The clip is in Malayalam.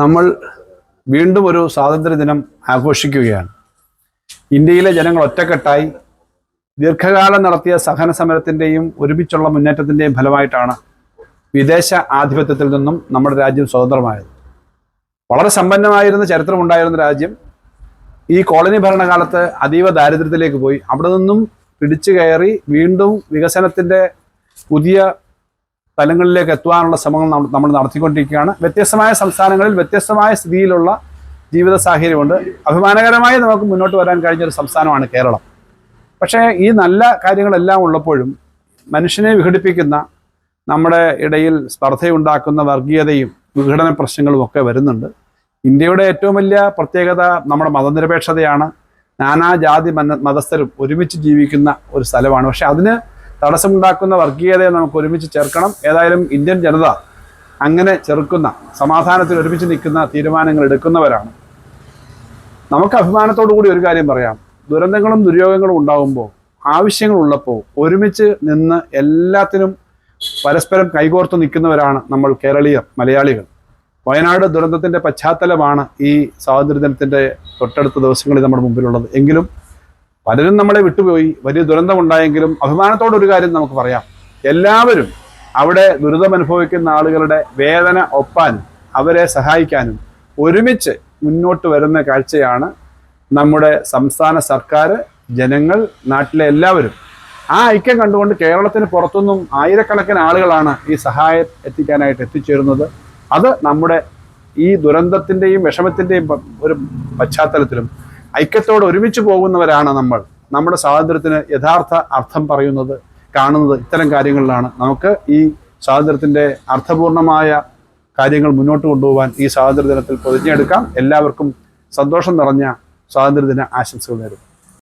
നമ്മൾ വീണ്ടും ഒരു സ്വാതന്ത്ര്യ ദിനം ആഘോഷിക്കുകയാണ്. ഇന്ത്യയിലെ ജനങ്ങൾ ഒറ്റക്കെട്ടായി ദീർഘകാലം നടത്തിയ സഹന സമരത്തിന്റെയും ഒരുമിച്ചുള്ള മുന്നേറ്റത്തിന്റെയും ഫലമായിട്ടാണ് വിദേശ ആധിപത്യത്തിൽ നിന്നും നമ്മുടെ രാജ്യം സ്വതന്ത്രമായത്. വളരെ സമ്പന്നമായിരുന്ന ചരിത്രമുണ്ടായിരുന്ന രാജ്യം ഈ കോളനി ഭരണകാലത്ത് അതീവ ദാരിദ്ര്യത്തിലേക്ക് പോയി. അവിടെ നിന്നും പിടിച്ചു കയറി വീണ്ടും വികസനത്തിന്റെ പുതിയ തലങ്ങളിലേക്ക് എത്തുവാനുള്ള ശ്രമങ്ങൾ നമ്മൾ നടത്തിക്കൊണ്ടിരിക്കുകയാണ്. വ്യത്യസ്തമായ സംസ്ഥാനങ്ങളിൽ വ്യത്യസ്തമായ സ്ഥിതിയിലുള്ള ജീവിത സാഹചര്യമുണ്ട്. അഭിമാനകരമായി നമുക്ക് മുന്നോട്ട് വരാൻ കഴിഞ്ഞ ഒരു സംസ്ഥാനമാണ് കേരളം. പക്ഷേ ഈ നല്ല കാര്യങ്ങളെല്ലാം ഉള്ളപ്പോഴും മനുഷ്യനെ വിഘടിപ്പിക്കുന്ന നമ്മുടെ ഇടയിൽ സ്പർദ്ധയുണ്ടാക്കുന്ന വർഗീയതയും വിഘടന പ്രശ്നങ്ങളും ഒക്കെ വരുന്നുണ്ട്. ഇന്ത്യയുടെ ഏറ്റവും വലിയ പ്രത്യേകത നമ്മുടെ മതനിരപേക്ഷതയാണ്. നാനാ ജാതി മന മതസ്ഥരും ഒരുമിച്ച് ജീവിക്കുന്ന ഒരു സ്ഥലമാണ്. പക്ഷെ അതിന് തടസ്സമുണ്ടാക്കുന്ന വർഗീയതയെ നമുക്ക് ഒരുമിച്ച് ചേർക്കണം. ഏതായാലും ഇന്ത്യൻ ജനത അങ്ങനെ ചെറുക്കുന്ന സമാധാനത്തിൽ ഒരുമിച്ച് നിൽക്കുന്ന തീരുമാനങ്ങൾ എടുക്കുന്നവരാണ്. നമുക്ക് അഭിമാനത്തോടു കൂടി ഒരു കാര്യം പറയാം. ദുരന്തങ്ങളും ദുര്യോഗങ്ങളും ഉണ്ടാകുമ്പോൾ ആവശ്യങ്ങൾ ഉള്ളപ്പോൾ ഒരുമിച്ച് നിന്ന് എല്ലാത്തിനും പരസ്പരം കൈകോർത്ത് നിൽക്കുന്നവരാണ് നമ്മൾ കേരളീയർ മലയാളികൾ. വയനാട് ദുരന്തത്തിന്റെ പശ്ചാത്തലമാണ് ഈ സ്വാതന്ത്ര്യദിനത്തിന്റെ തൊട്ടടുത്ത ദിവസങ്ങളിൽ നമ്മുടെ മുമ്പിലുള്ളത്. എങ്കിലും പലരും നമ്മളെ വിട്ടുപോയി. വലിയ ദുരന്തമുണ്ടായെങ്കിലും അഭിമാനത്തോടെ ഒരു കാര്യം നമുക്ക് പറയാം. എല്ലാവരും അവിടെ ദുരിതം അനുഭവിക്കുന്ന ആളുകളുടെ വേദന ഒപ്പാനും അവരെ സഹായിക്കാനും ഒരുമിച്ച് മുന്നോട്ട് വരുന്ന കാഴ്ചയാണ് നമ്മുടെ സംസ്ഥാന സർക്കാർ ജനങ്ങൾ നാട്ടിലെ എല്ലാവരും. ആ ഐക്യം കണ്ടുകൊണ്ട് കേരളത്തിന് പുറത്തുനിന്നും ആയിരക്കണക്കിന് ആളുകളാണ് ഈ സഹായം എത്തിക്കാനായിട്ട് എത്തിച്ചേരുന്നത്. അത് നമ്മുടെ ഈ ദുരന്തത്തിന്റെയും വിഷമത്തിന്റെയും ഒരു പശ്ചാത്തലത്തിലും ഐക്യത്തോടെ ഒരുമിച്ച് പോകുന്നവരാണ് നമ്മൾ. നമ്മുടെ സ്വാതന്ത്ര്യത്തിന് യഥാർത്ഥ അർത്ഥം പറയുന്നത് കാണുന്നത് ഇത്തരം കാര്യങ്ങളിലാണ്. നമുക്ക് ഈ സ്വാതന്ത്ര്യത്തിന്റെ അർത്ഥപൂർണമായ കാര്യങ്ങൾ മുന്നോട്ട് കൊണ്ടുപോകാൻ ഈ സ്വാതന്ത്ര്യ ദിനത്തിൽ പൊതിഞ്ഞെടുക്കാം എല്ലാവർക്കും സന്തോഷം നിറഞ്ഞ സ്വാതന്ത്ര്യദിന ആശംസകൾ നേരും